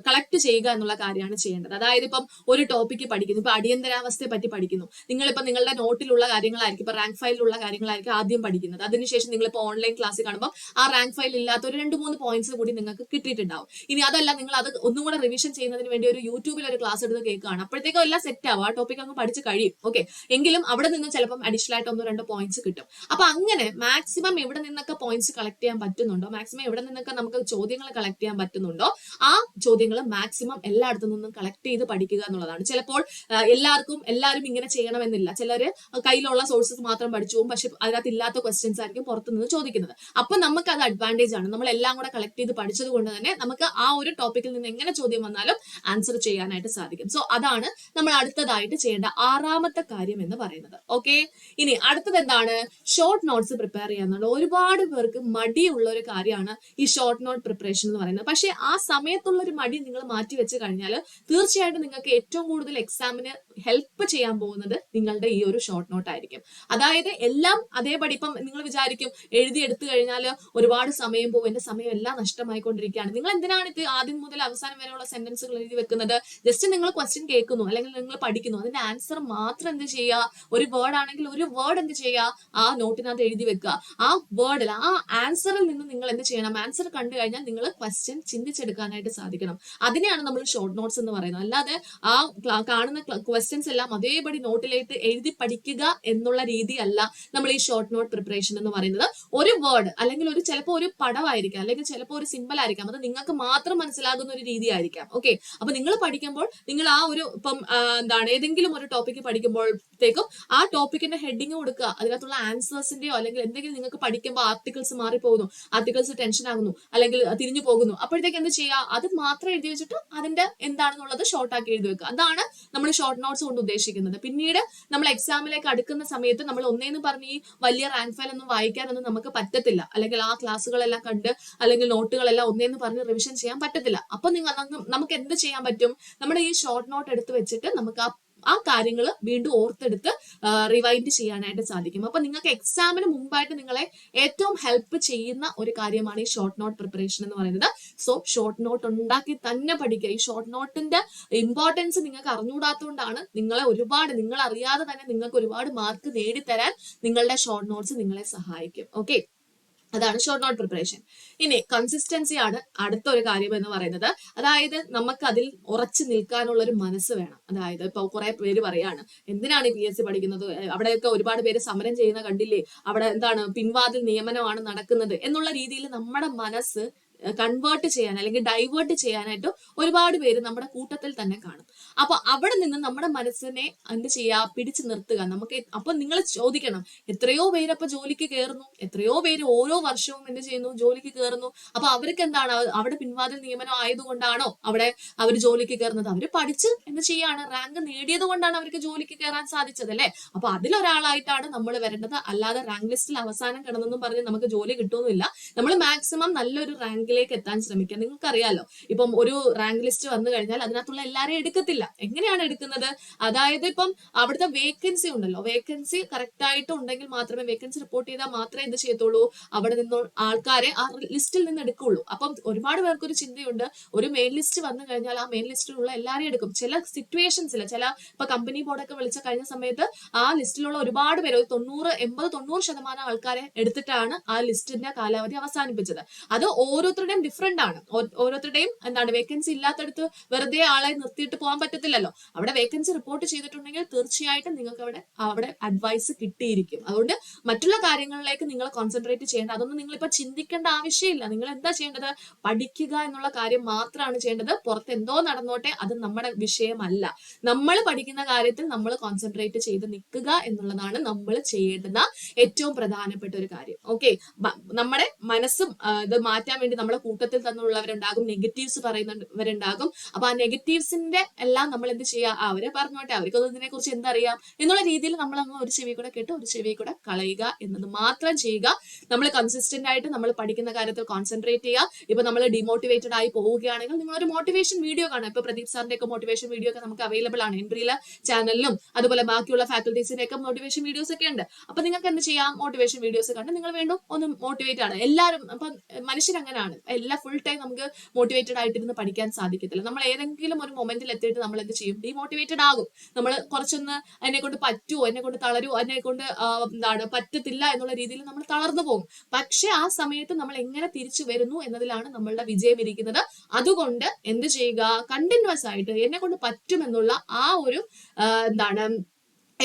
കളക്ട് ചെയ്യുക എന്നുള്ള കാര്യമാണ് ചെയ്യേണ്ടത്. അതായത് ഇപ്പം ഒരു ടോപ്പിക്ക് പഠിക്കുന്നു ഇപ്പൊ അടിയന്തരാവസ്ഥയെ പറ്റി പഠിക്കുന്നു. നിങ്ങളിപ്പോൾ നിങ്ങളുടെ നോട്ടിലുള്ള കാര്യങ്ങളായിരിക്കും ഇപ്പൊ റാങ്ക് ഫയലിലുള്ള കാര്യങ്ങളായിരിക്കും ആദ്യം പഠിക്കുന്നത്. അതിനുശേഷം നിങ്ങളിപ്പോൾ ഓൺലൈൻ ക്ലാസ് കാണുമ്പോൾ ആ റാങ്ക് ഫയൽ ഇല്ലാത്ത ഒരു രണ്ട് മൂന്ന് പോയിന്റ്സ് കൂടി നിങ്ങൾക്ക് കിട്ടിയിട്ടുണ്ടാവും. ഇനി അതല്ല നിങ്ങൾ അത് ഒന്നും കൂടെ റിവിഷൻ ചെയ്യുന്നതിന് വേണ്ടി ഒരു യൂട്യൂബിൽ ഒരു ക്ലാസ് എടുത്ത് കേൾക്കുകയാണ്. അപ്പോഴത്തേക്കും എല്ലാം സെറ്റ് ആവും. ആ ടോപ്പിക് അങ്ങ് പഠിച്ച് കഴിയും. ഓക്കെ എങ്കിലും അവിടെ നിന്ന് ചിലപ്പം അഡീഷണൽ ആയിട്ട് ഒന്നോ രണ്ടോ പോയിന്റ്സ് കിട്ടും. അപ്പൊ അങ്ങനെ മാക്സിമം എവിടെ നിന്നൊക്കെ പോയിന്റ്സ് കളക്ട് ചെയ്യാൻ പറ്റുന്നുണ്ടോ? മാക്സിമം എവിടെ നിന്നൊക്കെ നമുക്ക് ചോദ്യങ്ങൾ കളക്ട് ചെയ്യാൻ പറ്റുന്നുണ്ടോ? ആ ചോദ്യങ്ങൾ മാക്സിമം എല്ലായിടത്തു നിന്നും കളക്ട് ചെയ്ത് പഠിക്കുക എന്നുള്ളതാണ്. ചിലപ്പോൾ എല്ലാവർക്കും എല്ലാവരും ഇങ്ങനെ ചെയ്യണമെന്നില്ല. ചിലര് കയ്യിലുള്ള സോഴ്സസ് മാത്രം പഠിച്ചു പോകും പക്ഷെ അതിനകത്ത് ഇല്ലാത്ത ക്വസ്റ്റ്യൻസ് ആയിരിക്കും പുറത്തു നിന്ന് ചോദിക്കുന്നത്. അപ്പൊ നമുക്ക് അത് അഡ്വാന്റേജ് ആണ്. നമ്മൾ എല്ലാം കൂടെ കളക്ട് ചെയ്ത് പഠിച്ചത് കൊണ്ട് തന്നെ നമുക്ക് ആ ഒരു ടോപ്പിക്കിൽ നിന്ന് എങ്ങനെ ചോദ്യം വന്നാലും ആൻസർ ചെയ്യാനായിട്ട് സാധിക്കും. സോ അതാണ് നമ്മൾ അടുത്തതായിട്ട് ചെയ്യേണ്ട ആറാമത്തെ കാര്യം എന്ന് പറയുന്നത്. ഓക്കെ ഇനി അടുത്തത് എന്താണ്? ഷോർട്ട് നോട്ട്സ് പ്രിപ്പയർ ചെയ്യാന്നുള്ള ഒരുപാട് പേർക്ക് മടിയുള്ള ഒരു കാര്യമാണ് ഈ ഷോർട്ട് നോട്ട് പ്രിപ്പറേഷൻ എന്ന് പറയുന്നത്. പക്ഷെ ആ സമയത്തുള്ള ഒരു മടി നിങ്ങൾ മാറ്റി വെച്ച് കഴിഞ്ഞാൽ തീർച്ചയായിട്ടും നിങ്ങൾക്ക് ഏറ്റവും കൂടുതൽ എക്സാമിന് ഹെൽപ്പ് ചെയ്യാൻ പോകുന്നത് നിങ്ങളുടെ ഈ ഒരു ഷോർട്ട് നോട്ട് ആയിരിക്കും. അതായത് എല്ലാം അതേപടി ഇപ്പം നിങ്ങൾ വിചാരിക്കും എഴുതി എടുത്തു കഴിഞ്ഞാൽ ഒരുപാട് സമയം പോകും എന്റെ സമയം എല്ലാം നഷ്ടമായിക്കൊണ്ടിരിക്കുകയാണ്. നിങ്ങൾ എന്തിനാണ് ഇത് ആദ്യം മുതൽ അവസാനം വരെയുള്ള സെന്റൻസുകൾ എഴുതി വെക്കുന്നത്? ജസ്റ്റ് നിങ്ങൾ ക്വസ്റ്റ്യൻ കേൾക്കുന്നു അല്ലെങ്കിൽ നിങ്ങൾ പഠിക്കുന്നു അതിന്റെ ആൻസർ മാത്രം എന്ത് ചെയ്യുക? ഒരു വേർഡ് ആണെങ്കിൽ ഒരു വേർഡ് എന്ത് ചെയ്യുക? ആ നോട്ടിനകത്ത് എഴുതി വെക്കുക. ആ വേർഡിൽ ആ ആൻസറിൽ നിന്ന് നിങ്ങൾ എന്ത് ചെയ്യണം? ആൻസർ കണ്ടു കഴിഞ്ഞാൽ നിങ്ങൾ ക്വസ്റ്റ്യൻ ചിന്തിച്ചെടുക്കാനായിട്ട് സാധിക്കണം. അതിനെയാണ് നമ്മൾ ഷോർട്ട് നോട്ട്സ് എന്ന് പറയുന്നത്. അല്ലാതെ ആ കാണുന്ന ക്വസ്റ്റ്യൻസ് എല്ലാം അതേപടി നോട്ടിലേക്ക് എഴുതി പഠിക്കുക എന്നുള്ള രീതിയല്ല നമ്മൾ ഈ ഷോർട്ട് നോട്ട് പ്രിപ്പറേഷൻ എന്ന് പറയുന്നത്. ഒരു വേർഡ് അല്ലെങ്കിൽ ഒരു ചിലപ്പോൾ ഒരു പടമായിരിക്കാം. അല്ലെങ്കിൽ ചിലപ്പോൾ ഒരു സിമ്പിൾ ആയിരിക്കാം. അത് നിങ്ങൾക്ക് മാത്രം മനസ്സിലാകുന്ന ഒരു രീതി ആയിരിക്കാം ഓക്കെ അപ്പൊ നിങ്ങൾ പഠിക്കുമ്പോൾ നിങ്ങൾ ആ ഒരു ഇപ്പം എന്താണ് ഏതെങ്കിലും ഒരു ടോപ്പിക്ക് പഠിക്കുമ്പോഴത്തേക്കും ആ ടോപ്പിക്കിന്റെ ഹെഡിങ് കൊടുക്കുക. അതിനകത്തുള്ള ആൻസേഴ്സിന്റെയോ അല്ലെങ്കിൽ എന്തെങ്കിലും നിങ്ങൾക്ക് പഠിക്കുമ്പോൾ ആർട്ടിക്കിൾസ് മാറിപ്പോകുന്നു. ആർട്ടിക്കിൾസ് ടെൻഷൻ ആകുന്നു. അല്ലെങ്കിൽ തിരിഞ്ഞു പോകുന്നു. അപ്പോഴത്തേക്ക് എന്ത് ചെയ്യുക? അത് മാത്രം എഴുതി വെച്ചിട്ട് അതിന്റെ എന്താണെന്നുള്ളത് ഷോർട്ടാക്കി എഴുതി വെക്കുക. അതാണ് നമ്മൾ ഷോർട്ട് നോട്ട്സ് കൊണ്ട് ഉദ്ദേശിക്കുന്നത്. പിന്നീട് നമ്മൾ എക്സാമിലേക്ക് അടുക്കുന്ന സമയത്ത് നമ്മൾ ഒന്നേന്ന് പറഞ്ഞ് ഈ വലിയ റാങ്ക് ഫയൽ ഒന്നും വായിക്കാനൊന്നും നമുക്ക് പറ്റത്തില്ല. അല്ലെങ്കിൽ ആ ക്ലാസ്സുകളെല്ലാം കണ്ട് അല്ലെങ്കിൽ നോട്ടുകളെല്ലാം ഒന്നേന്ന് പറഞ്ഞ് റിവിഷൻ ചെയ്യാൻ പറ്റത്തില്ല. അപ്പൊ നിങ്ങൾ നമുക്ക് എന്ത് ചെയ്യാൻ പറ്റും? നമ്മുടെ ഈ ഷോർട്ട് നോട്ട് എടുത്ത് വെച്ചിട്ട് നമുക്ക് ആ ആ കാര്യങ്ങൾ വീണ്ടും ഓർത്തെടുത്ത് റിവൈൻഡ് ചെയ്യാനായിട്ട് സാധിക്കും. അപ്പൊ നിങ്ങൾക്ക് എക്സാമിന് മുമ്പായിട്ട് നിങ്ങളെ ഏറ്റവും ഹെൽപ്പ് ചെയ്യുന്ന ഒരു കാര്യമാണ് ഈ ഷോർട്ട് നോട്ട് പ്രിപ്പറേഷൻ എന്ന് പറയുന്നത്. സോ ഷോർട്ട് നോട്ട് ഉണ്ടാക്കി തന്നെ പഠിക്കുക. ഈ ഷോർട്ട് നോട്ടിന്റെ ഇമ്പോർട്ടൻസ് നിങ്ങൾക്ക് അറിഞ്ഞുകൂടാത്തതുകൊണ്ടാണ് നിങ്ങളെ ഒരുപാട് നിങ്ങൾ അറിയാതെ തന്നെ നിങ്ങൾക്ക് ഒരുപാട് മാർക്ക് നേടിത്തരാൻ നിങ്ങളുടെ ഷോർട്ട് നോട്ട്സ് നിങ്ങളെ സഹായിക്കും. ഓക്കെ അതാണ് ഷോർട്ട് നോട്ട് പ്രിപ്പറേഷൻ ഇനി കൺസിസ്റ്റൻസി ആണ് അടുത്ത ഒരു കാര്യം എന്ന് പറയുന്നത്. അതായത് നമുക്ക് അതിൽ ഉറച്ചു നിൽക്കാനുള്ള ഒരു മനസ്സ് വേണം. അതായത് ഇപ്പൊ കുറെ പേര് പറയാണ് എന്തിനാണ് പി എസ് സി പഠിക്കുന്നത്? അവിടെയൊക്കെ ഒരുപാട് പേര് സമരം ചെയ്യുന്ന കണ്ടില്ലേ? അവിടെ എന്താണ് പിൻവാതിൽ നിയമനമാണ് നടക്കുന്നത് എന്നുള്ള രീതിയിൽ നമ്മുടെ മനസ്സ് കൺവേർട്ട് ചെയ്യാൻ അല്ലെങ്കിൽ ഡൈവേർട്ട് ചെയ്യാനായിട്ട് ഒരുപാട് പേര് നമ്മുടെ കൂട്ടത്തിൽ തന്നെ കാണും. അപ്പൊ അവിടെ നിന്ന് നമ്മുടെ മനസ്സിനെ എന്ത് ചെയ്യാ പിടിച്ചു നിർത്തുക. നമുക്ക് അപ്പൊ നിങ്ങൾ ചോദിക്കണം എത്രയോ പേര് അപ്പൊ ജോലിക്ക് കയറുന്നു എത്രയോ പേര് ഓരോ വർഷവും എന്ത് ചെയ്യുന്നു? ജോലിക്ക് കയറുന്നു അപ്പൊ അവർക്ക് എന്താണ്? അവിടെ പിൻവാതിൽ നിയമനം ആയതുകൊണ്ടാണോ അവിടെ അവർ ജോലിക്ക് കയറുന്നത് അവർ പഠിച്ച് എന്ത് ചെയ്യാണ് റാങ്ക് നേടിയത് കൊണ്ടാണ് അവർക്ക് ജോലിക്ക് കയറാൻ സാധിച്ചത് അല്ലെ? അപ്പൊ അതിലൊരാളായിട്ടാണ് നമ്മൾ വരേണ്ടത്. അല്ലാതെ റാങ്ക് ലിസ്റ്റിൽ അവസാനം കിടന്നെന്നും പറഞ്ഞ് നമുക്ക് ജോലി കിട്ടുമെന്നില്ല നമ്മൾ മാക്സിമം നല്ലൊരു റാങ്കിലേക്ക് എത്താൻ ശ്രമിക്കുക. നിങ്ങൾക്കറിയാലോ ഇപ്പം ഒരു റാങ്ക് ലിസ്റ്റ് വന്നു കഴിഞ്ഞാൽ അതിനകത്തുള്ള എല്ലാരെയും എടുക്കത്തില്ല. എങ്ങനെയാണ് എടുക്കുന്നത്? അതായത് ഇപ്പം അവിടുത്തെ വേക്കൻസി ഉണ്ടല്ലോ. വേക്കൻസി കറക്റ്റ് ആയിട്ട് ഉണ്ടെങ്കിൽ മാത്രമേ വേക്കൻസി റിപ്പോർട്ട് ചെയ്താൽ മാത്രമേ എന്ത് ചെയ്യത്തുള്ളൂ? അവിടെ നിന്ന് ആൾക്കാരെ ആ ലിസ്റ്റിൽ നിന്ന് എടുക്കുള്ളൂ അപ്പം ഒരുപാട് പേർക്ക് ഒരു ചിന്തയുണ്ട്. ഒരു മെയിൻ ലിസ്റ്റ് വന്നു കഴിഞ്ഞാൽ ആ മെയിൻ ലിസ്റ്റിലുള്ള എല്ലാരെയും എടുക്കും. ചില സിറ്റുവേഷൻസിൽ ചില ഇപ്പൊ കമ്പനി ബോർഡൊക്കെ വിളിച്ച കഴിഞ്ഞ സമയത്ത് ആ ലിസ്റ്റിലുള്ള ഒരുപാട് പേര് ഒരു തൊണ്ണൂറ് എൺപത് തൊണ്ണൂറ് ശതമാനം ആൾക്കാരെ എടുത്തിട്ടാണ് ആ ലിസ്റ്റിന്റെ കാലാവധി അവസാനിപ്പിച്ചത്. അത് ഓരോരുത്തരുടെയും ഡിഫറെന്റ് ആണ്. ഓരോരുത്തരുടെയും എന്താണ് വേക്കൻസി ഇല്ലാത്തടത്ത് വെറുതെ ആളെ നിർത്തിയിട്ട് പോകാൻ പറ്റത്തില്ലല്ലോ. അവിടെ വേക്കൻസി റിപ്പോർട്ട് ചെയ്തിട്ടുണ്ടെങ്കിൽ തീർച്ചയായിട്ടും നിങ്ങൾക്ക് അവിടെ അവിടെ അഡ്വൈസ് കിട്ടിയിരിക്കും. അതുകൊണ്ട് മറ്റുള്ള കാര്യങ്ങളിലേക്ക് നിങ്ങൾ കോൺസെൻട്രേറ്റ് ചെയ്യേണ്ട അതൊന്നും നിങ്ങൾ ഇപ്പൊ ചിന്തിക്കേണ്ട ആവശ്യമില്ല. നിങ്ങൾ എന്താ ചെയ്യേണ്ടത്? പഠിക്കുക എന്നുള്ള കാര്യം മാത്രമാണ് ചെയ്യേണ്ടത്. പുറത്ത് എന്തോ നടന്നോട്ടെ അത് നമ്മുടെ വിഷയമല്ല. നമ്മൾ പഠിക്കുന്ന കാര്യത്തിൽ നമ്മൾ കോൺസെൻട്രേറ്റ് ചെയ്ത് നിൽക്കുക എന്നുള്ളതാണ് നമ്മൾ ചെയ്യേണ്ടുന്ന ഏറ്റവും പ്രധാനപ്പെട്ട ഒരു കാര്യം. ഓക്കെ നമ്മുടെ മനസ്സും ഇത് മാറ്റാൻ വേണ്ടി നമ്മുടെ കൂട്ടത്തിൽ തന്നുള്ളവരുണ്ടാകും. നെഗറ്റീവ്സ് പറയുന്നവരുണ്ടാകും. അപ്പൊ ആ നെഗറ്റീവ്സിന്റെ എല്ലാം നമ്മൾ എന്ത് ചെയ്യുക? അവരെ പറഞ്ഞോട്ടെ. അവർക്കൊന്നും ഇതിനെ കുറിച്ച് എന്തറിയാം? എന്നുള്ള രീതിയിൽ നമ്മൾ അങ്ങ് ഒരു ചെവി കൂടെ കേട്ട് ഒരു ചെവി കൂടെ കളയുക എന്നത് മാത്രം ചെയ്യുക. നമ്മൾ കൺസിസ്റ്റന്റ് ആയിട്ട് നമ്മൾ പഠിക്കുന്ന കാര്യത്തിൽ കോൺസെൻട്രേറ്റ് ചെയ്യുക. ഇപ്പൊ നമ്മൾ ഡിമോട്ടിവേറ്റഡ് ആയി പോവുകയാണെങ്കിൽ നിങ്ങൾ ഒരു മോട്ടിവേഷൻ വീഡിയോ കാണാം. ഇപ്പൊ പ്രദീപ് സാറിന്റെ ഒക്കെ മോട്ടിവേഷൻ വീഡിയോ ഒക്കെ നമുക്ക് അവൈലബിൾ ആണ്. എൻട്രിയിലെ ചാനലിലും അതുപോലെ ബാക്കിയുള്ള ഫാക്കൽറ്റീസിന്റെ ഒക്കെ മോട്ടിവേഷൻ വീഡിയോസ് ഒക്കെ ഉണ്ട്. അപ്പൊ നിങ്ങൾക്ക് എന്ത് ചെയ്യാം? മോട്ടിവേഷൻ വീഡിയോസ് കണ്ട് നിങ്ങൾ വീണ്ടും ഒന്ന് മോട്ടിവേറ്റ് ആണ്. എല്ലാവരും അപ്പൊ മനുഷ്യരങ്ങനാണ്. എല്ലാ ഫുൾ ടൈം നമുക്ക് മോട്ടിവേറ്റഡ് ആയിട്ടിരുന്ന് പഠിക്കാൻ സാധിക്കത്തില്ല. നമ്മൾ ഏതെങ്കിലും ഒരു മൊമെന്റിൽ എത്തിയിട്ട് നമ്മൾ എന്ത് ചെയ്യും? ഡിമോട്ടിവേറ്റഡ് ആകും. നമ്മൾ കുറച്ചൊന്ന് എന്നെ കൊണ്ട് പറ്റുമോ എന്നെ കൊണ്ട് തളരുമോ എന്നെ കൊണ്ട് എന്താണ് പറ്റത്തില്ല എന്നുള്ള രീതിയിൽ നമ്മൾ തളർന്നു പോകും. പക്ഷെ ആ സമയത്ത് നമ്മൾ എങ്ങനെ തിരിച്ചു വരുന്നു എന്നതിലാണ് നമ്മളുടെ വിജയം ഇരിക്കുന്നത്. അതുകൊണ്ട് എന്ത് ചെയ്യുക? കണ്ടിന്യൂസ് ആയിട്ട് എന്നെ കൊണ്ട് പറ്റുമെന്നുള്ള ആ ഒരു എന്താണ്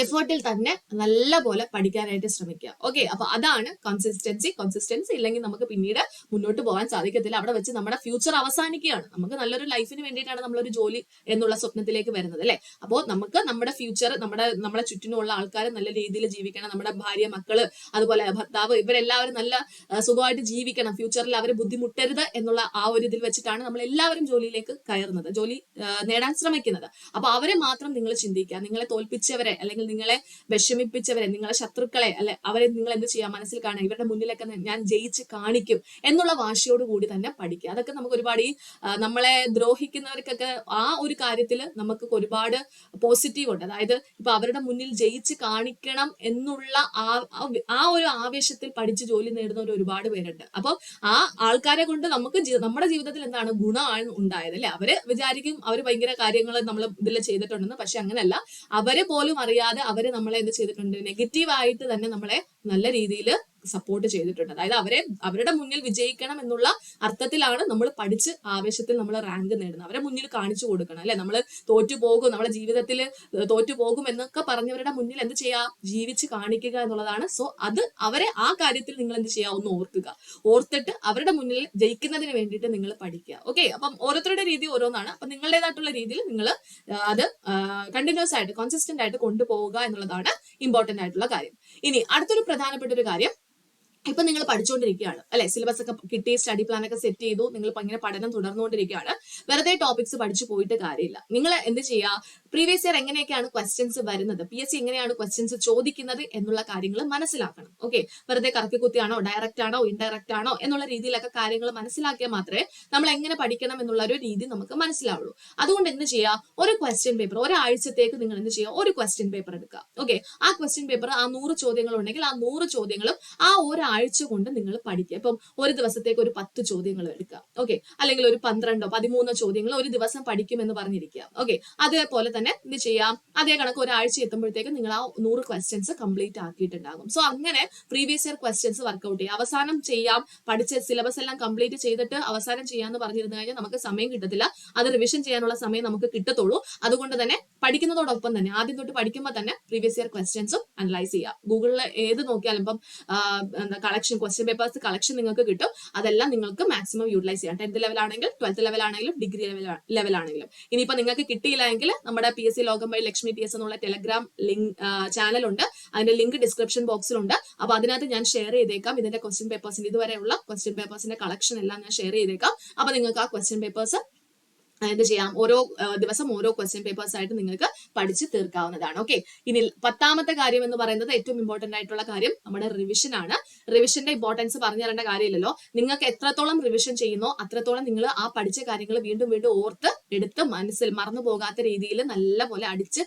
എഫേർട്ടിൽ തന്നെ നല്ല പോലെ പഠിക്കാനായിട്ട് ശ്രമിക്കുക. ഓക്കെ അപ്പൊ അതാണ് കൺസിസ്റ്റൻസി കൺസിസ്റ്റൻസി ഇല്ലെങ്കിൽ നമുക്ക് പിന്നീട് മുന്നോട്ട് പോകാൻ സാധിക്കത്തില്ല. അവിടെ വെച്ച് നമ്മുടെ ഫ്യൂച്ചർ അവസാനിക്കുകയാണ്. നമുക്ക് നല്ലൊരു ലൈഫിന് വേണ്ടിയിട്ടാണ് നമ്മളൊരു ജോലി എന്നുള്ള സ്വപ്നത്തിലേക്ക് വരുന്നത് അല്ലെ? അപ്പോൾ നമുക്ക് നമ്മുടെ ഫ്യൂച്ചർ നമ്മുടെ നമ്മുടെ ചുറ്റിനുമുള്ള ആൾക്കാർ നല്ല രീതിയിൽ ജീവിക്കണം. നമ്മുടെ ഭാര്യ മക്കൾ അതുപോലെ ഭർത്താവ് ഇവരെല്ലാവരും നല്ല സുഖമായിട്ട് ജീവിക്കണം. ഫ്യൂച്ചറിൽ അവർ ബുദ്ധിമുട്ടരുത് എന്നുള്ള ആ ഒരു ഇതിൽ വെച്ചിട്ടാണ് നമ്മൾ എല്ലാവരും ജോലിയിലേക്ക് കയറുന്നത്. ജോലി നേടാൻ ശ്രമിക്കുന്നത്. അപ്പൊ അവരെ മാത്രം നിങ്ങൾ ചിന്തിക്കുക. നിങ്ങളെ തോൽപ്പിച്ചവരെ അല്ലെങ്കിൽ നിങ്ങളെ വിഷമിപ്പിച്ചവരെ നിങ്ങളെ ശത്രുക്കളെ അല്ലെ അവരെ നിങ്ങൾ എന്ത് ചെയ്യാം മനസ്സിൽ കാണുക. ഇവരുടെ മുന്നിലൊക്കെ ഞാൻ ജയിച്ച് കാണിക്കും എന്നുള്ള വാശിയോട് കൂടി തന്നെ പഠിക്കുക. അതൊക്കെ നമുക്ക് ഒരുപാട് ഈ നമ്മളെ ദ്രോഹിക്കുന്നവർക്കൊക്കെ ആ ഒരു കാര്യത്തിൽ നമുക്ക് ഒരുപാട് പോസിറ്റീവ് ഉണ്ട്. അതായത് ഇപ്പൊ അവരുടെ മുന്നിൽ ജയിച്ച് കാണിക്കണം എന്നുള്ള ആ ഒരു ആവേശത്തിൽ പഠിച്ച് ജോലി നേടുന്നവർ ഒരുപാട് പേരുണ്ട്. അപ്പൊ ആ ആൾക്കാരെ കൊണ്ട് നമുക്ക് നമ്മുടെ ജീവിതത്തിൽ എന്താണ് ഗുണമാണ് ഉണ്ടായത് അല്ലെ? അവർ വിചാരിക്കും അവർ ഭയങ്കര കാര്യങ്ങൾ നമ്മൾ ഇതിൽ ചെയ്തിട്ടുണ്ടെന്ന്. പക്ഷെ അങ്ങനെയല്ല. അവരെ പോലും അറിയാതെ അവർ നമ്മളെ എന്ത് ചെയ്തിട്ടുണ്ട്? നെഗറ്റീവായിട്ട് തന്നെ നമ്മളെ നല്ല രീതിയിൽ സപ്പോർട്ട് ചെയ്തിട്ടുണ്ട്. അതായത് അവരെ അവരുടെ മുന്നിൽ വിജയിക്കണം എന്നുള്ള അർത്ഥത്തിലാണ് നമ്മൾ പഠിച്ച് ആവേശത്തിൽ നമ്മൾ റാങ്ക് നേടുന്നത്. അവരെ മുന്നിൽ കാണിച്ചു കൊടുക്കണം അല്ലെ? നമ്മൾ തോറ്റു പോകും നമ്മുടെ ജീവിതത്തിൽ തോറ്റു പോകും എന്നൊക്കെ പറഞ്ഞവരുടെ മുന്നിൽ എന്ത് ചെയ്യാം? ജീവിച്ച് കാണിക്കുക എന്നുള്ളതാണ്. സോ അത് അവരെ ആ കാര്യത്തിൽ നിങ്ങൾ എന്ത് ചെയ്യാം? ഒന്ന് ഓർക്കുക. ഓർത്തിട്ട് അവരുടെ മുന്നിൽ ജയിക്കുന്നതിന് വേണ്ടിയിട്ട് നിങ്ങൾ പഠിക്കുക. ഓക്കെ അപ്പം ഓരോരുത്തരുടെ രീതി ഓരോന്നാണ്. അപ്പൊ നിങ്ങളുടേതായിട്ടുള്ള രീതിയിൽ നിങ്ങൾ അത് കണ്ടിന്യൂസ് ആയിട്ട് കോൺസിസ്റ്റന്റ് ആയിട്ട് കൊണ്ടുപോകുക എന്നുള്ളതാണ് ഇമ്പോർട്ടന്റ് ആയിട്ടുള്ള കാര്യം. ഇനി അടുത്തൊരു പ്രധാനപ്പെട്ട ഒരു കാര്യം. ഇപ്പൊ നിങ്ങൾ പഠിച്ചുകൊണ്ടിരിക്കുകയാണ് അല്ലെ? സിലബസ് ഒക്കെ കിട്ടി സ്റ്റഡി പ്ലാൻ ഒക്കെ സെറ്റ് ചെയ്തു നിങ്ങൾ ഇങ്ങനെ പഠനം തുടർന്നുകൊണ്ടിരിക്കുകയാണ് വെറുതെ ടോപ്പിക്സ് പഠിച്ചു പോയിട്ട് കാര്യമില്ല. നിങ്ങൾ എന്ത് ചെയ്യുക പ്രീവിയസ് ഇയർ എങ്ങനെയൊക്കെയാണ് ക്വസ്റ്റ്യൻസ് വരുന്നത്? പി എസ് സി എങ്ങനെയാണ് ക്വസ്റ്റ്യൻസ് ചോദിക്കുന്നത് എന്നുള്ള കാര്യങ്ങൾ മനസ്സിലാക്കണം ഓക്കെ വെറുതെ കറക്കി കുത്തിയാണോ ഡയറക്റ്റ് ആണോ ഇൻഡയറക്റ്റ് ആണോ എന്നുള്ള രീതിയിലൊക്കെ കാര്യങ്ങൾ മനസ്സിലാക്കിയാൽ മാത്രമേ നമ്മൾ എങ്ങനെ പഠിക്കണം എന്നുള്ള ഒരു രീതി നമുക്ക് മനസ്സിലാവുള്ളൂ. അതുകൊണ്ട് എന്ത് ചെയ്യുക ഒരു ക്വസ്റ്റ്യൻ പേപ്പർ ഒരാഴ്ചത്തേക്ക് നിങ്ങൾ എന്ത് ചെയ്യുക ഒരു ക്വസ്റ്റ്യൻ പേപ്പർ എടുക്കുക ഓക്കെ ആ ക്വസ്റ്റ്യൻ പേപ്പർ ആ നൂറ് ചോദ്യങ്ങൾ ഉണ്ടെങ്കിൽ ആ നൂറ് ചോദ്യങ്ങളും ആ ഒരാഴ്ച കൊണ്ട് നിങ്ങൾ പഠിക്കുക. ഇപ്പം ഒരു ദിവസത്തേക്ക് ഒരു പത്ത് ചോദ്യങ്ങൾ എടുക്കുക. ഓക്കെ അല്ലെങ്കിൽ ഒരു പന്ത്രണ്ടോ പതിമൂന്നോ ചോദ്യങ്ങൾ ഒരു ദിവസം പഠിക്കുമെന്ന് പറഞ്ഞിരിക്കുക. ഓക്കെ അതേപോലെ തന്നെ ഇത് ചെയ്യാം? അതേ കണക്ക് ഒരാഴ്ച എത്തുമ്പോഴത്തേക്ക് നിങ്ങൾ ആ നൂറ് ക്വസ്റ്റ്യൻസ് കംപ്ലീറ്റ് ആക്കിയിട്ടുണ്ടാകും. സോ അങ്ങനെ previous year questions work out ചെയ്യുക. അവസാനം ചെയ്യാം. പഠിച്ച സിലബസ് എല്ലാം കംപ്ലീറ്റ് ചെയ്തിട്ട് അവസാനം ചെയ്യാന്ന് പറഞ്ഞിരുന്നു കഴിഞ്ഞാൽ നമുക്ക് സമയം കിട്ടത്തില്ല. അത് റിവിഷൻ ചെയ്യാനുള്ള സമയം നമുക്ക് കിട്ടത്തുള്ളൂ. അതുകൊണ്ട് തന്നെ പഠിക്കുന്നതോടൊപ്പം തന്നെ ആദ്യം തൊട്ട് പഠിക്കുമ്പോൾ തന്നെ പ്രീവിയസ് ഇയർ ക്വസ്റ്റ്യൻസും അനലൈസ് ചെയ്യുക. ഗൂഗിളിൽ ഏത് നോക്കിയാലും ഇപ്പം എന്താ കളക്ഷൻ ക്വസ്റ്റ്യൻ പേപ്പേഴ്സ് കളക്ഷൻ നിങ്ങൾക്ക് കിട്ടും. അതെല്ലാം നിങ്ങൾക്ക് മാക്സിമം യൂട്ടിലൈസ് ചെയ്യാം. ടെൻത്ത് ആണെങ്കിലും ട്വൽത്ത് ലെവൽ ആണെങ്കിലും ഡിഗ്രി ആണെങ്കിലും. ഇനിയിപ്പോൾ നിങ്ങൾക്ക് കിട്ടിയില്ലെങ്കിൽ നമ്മുടെ പി എസ് സി ലോകം വഴി ലക്ഷ്മി പി എസ് എന്നുള്ള ടെലഗ്രാം ലിങ്ക് ചാനൽ ഉണ്ട്. അതിന്റെ ലിങ്ക് ഡിസ്ക്രിപ്ഷൻ ബോക്സിലുണ്ട് അപ്പൊ അതിനകത്ത് ഞാൻ ഷെയർ ചെയ്തേക്കാം. ഇതിന്റെ ക്വസ്റ്റ്യൻ പേപ്പേഴ്സിന്റെ ഇതുവരെയുള്ള ക്വസ്റ്റ്യൻ പേപ്പേഴ്സിന്റെ കളക്ഷൻ എല്ലാം ഞാൻ ഷെയർ ചെയ്തേക്കാം. അപ്പൊ നിങ്ങൾക്ക് ആ ക്വസ്റ്റ്യൻ പേപ്പേഴ്സ് എന്ത് ചെയ്യാം? ഓരോ ദിവസം ഓരോ ക്വസ്റ്റ്യൻ പേപ്പേഴ്സ് ആയിട്ട് നിങ്ങൾക്ക് പഠിച്ച് തീർക്കാവുന്നതാണ്. ഓക്കെ ഇനി പത്താമത്തെ കാര്യം എന്ന് പറയുന്നത് ഏറ്റവും ഇമ്പോർട്ടന്റ് ആയിട്ടുള്ള കാര്യം നമ്മുടെ റിവിഷൻ ആണ്. റിവിഷന്റെ ഇമ്പോർട്ടൻസ് പറഞ്ഞു തരേണ്ട കാര്യമില്ലല്ലോ. നിങ്ങൾക്ക് എത്രത്തോളം റിവിഷൻ ചെയ്യുന്നോ അത്രത്തോളം നിങ്ങൾ ആ പഠിച്ച കാര്യങ്ങൾ വീണ്ടും വീണ്ടും ഓർത്ത് എടുത്ത് മനസ്സിൽ മറന്നു പോകാത്ത രീതിയിൽ നല്ലപോലെ അടിച്ച്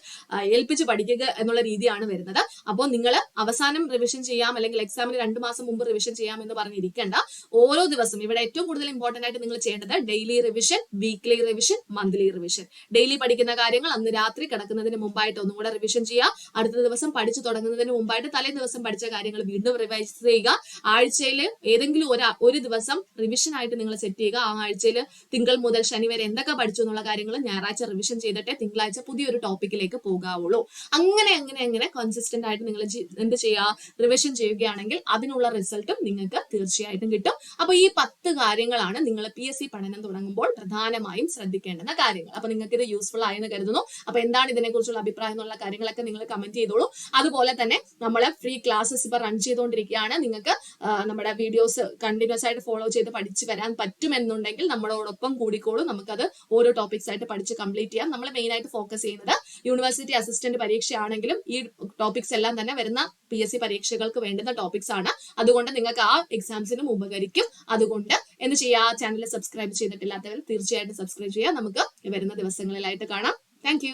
ഏൽപ്പിച്ച് പഠിക്കുക എന്നുള്ള രീതിയാണ് വരുന്നത്. അപ്പോൾ നിങ്ങൾ അവസാനം റിവിഷൻ ചെയ്യാം അല്ലെങ്കിൽ എക്സാമിന് രണ്ട് മാസം മുമ്പ് റിവിഷൻ ചെയ്യാം എന്ന് പറഞ്ഞിരിക്കേണ്ട ഓരോ ദിവസം ഇവിടെ ഏറ്റവും കൂടുതൽ ഇമ്പോർട്ടന്റ് ആയിട്ട് നിങ്ങൾ ചെയ്യേണ്ടത് daily revision weekly revision monthly revision daily പഠിക്കുന്ന കാര്യങ്ങൾ അന്ന് രാത്രി കിടക്കുന്നതിന് മുമ്പായിട്ട് ഒന്നും കൂടെ റിവിഷൻ ചെയ്യുക. അടുത്ത ദിവസം പഠിച്ചു തുടങ്ങുന്നതിന് മുമ്പായിട്ട് തലേ ദിവസം പഠിച്ച കാര്യങ്ങൾ വീണ്ടും റിവൈസ് ചെയ്യുക. ആഴ്ചയിൽ ഏതെങ്കിലും ഒരു ഒരു ദിവസം റിവിഷൻ ആയിട്ട് നിങ്ങൾ സെറ്റ് ചെയ്യുക. ആ ആഴ്ചയിൽ തിങ്കൾ മുതൽ ശനി വരെ എന്തൊക്കെ പഠിച്ചു എന്നുള്ള കാര്യങ്ങൾ ഞായറാഴ്ച റിവിഷൻ ചെയ്തിട്ടേ തിങ്കളാഴ്ച പുതിയൊരു ടോപ്പിക്കിലേക്ക് പോകാവുള്ളൂ. അങ്ങനെ അങ്ങനെ അങ്ങനെ കൺസിസ്റ്റന്റ് ആയിട്ട് നിങ്ങൾ എന്ത് ചെയ്യുക റിവിഷൻ ചെയ്യുകയാണെങ്കിൽ അതിനുള്ള റിസൾട്ടും നിങ്ങൾക്ക് തീർച്ചയായിട്ടും കിട്ടും. അപ്പൊ ഈ പത്ത് കാര്യങ്ങളാണ് നിങ്ങൾ പി എസ് സി പഠനം തുടങ്ങുമ്പോൾ പ്രധാനമായും ശ്രദ്ധിക്കേണ്ടുന്ന കാര്യങ്ങൾ. അപ്പൊ നിങ്ങൾക്ക് ഇത് യൂസ്ഫുൾ ആയെന്ന് കരുതുന്നു. അപ്പൊ എന്താണ് ഇതിനെക്കുറിച്ചുള്ള അഭിപ്രായം എന്നുള്ള കാര്യങ്ങളൊക്കെ നിങ്ങൾ കമന്റ് ചെയ്തോളൂ. അതുപോലെ തന്നെ നമ്മൾ ഫ്രീ ക്ലാസ്സസ് ഇപ്പൊ റൺ ചെയ്തുകൊണ്ടിരിക്കുകയാണ്. നിങ്ങൾക്ക് നമ്മുടെ വീഡിയോസ് കണ്ടിന്യൂസ് ആയിട്ട് ഫോളോ ചെയ്ത് പഠിച്ചു വരാൻ പറ്റുമെന്നുണ്ടെങ്കിൽ നമ്മളോടൊപ്പം കൂടിക്കോളൂ. നമുക്കത് ഓരോ ടോപ്പിക്സ് ആയിട്ട് പഠിച്ച് കംപ്ലീറ്റ് ചെയ്യാം. നമ്മൾ മെയിൻ ആയിട്ട് ഫോക്കസ് ചെയ്യുന്നത് യൂണിവേഴ്സിറ്റി അസിസ്റ്റന്റ് പരീക്ഷയാണെങ്കിലും ഈ ടോപ്പിക്സ് എല്ലാം തന്നെ വരുന്ന പി എസ് സി പരീക്ഷകൾക്ക് വേണ്ടുന്ന ടോപ്പിക്സ് ആണ്. അതുകൊണ്ട് നിങ്ങൾക്ക് ആ എക്സാംസിനും ഉപകരിക്കും അതുകൊണ്ട് എന്ന് ചെയ്യുക ചാനൽ സബ്സ്ക്രൈബ് ചെയ്തിട്ടില്ലാത്തവർ തീർച്ചയായിട്ടും സബ്സ്ക്രൈബ് ചെയ്യുക നമുക്ക് വരുന്ന ദിവസങ്ങളിലായിട്ട് കാണാം. താങ്ക്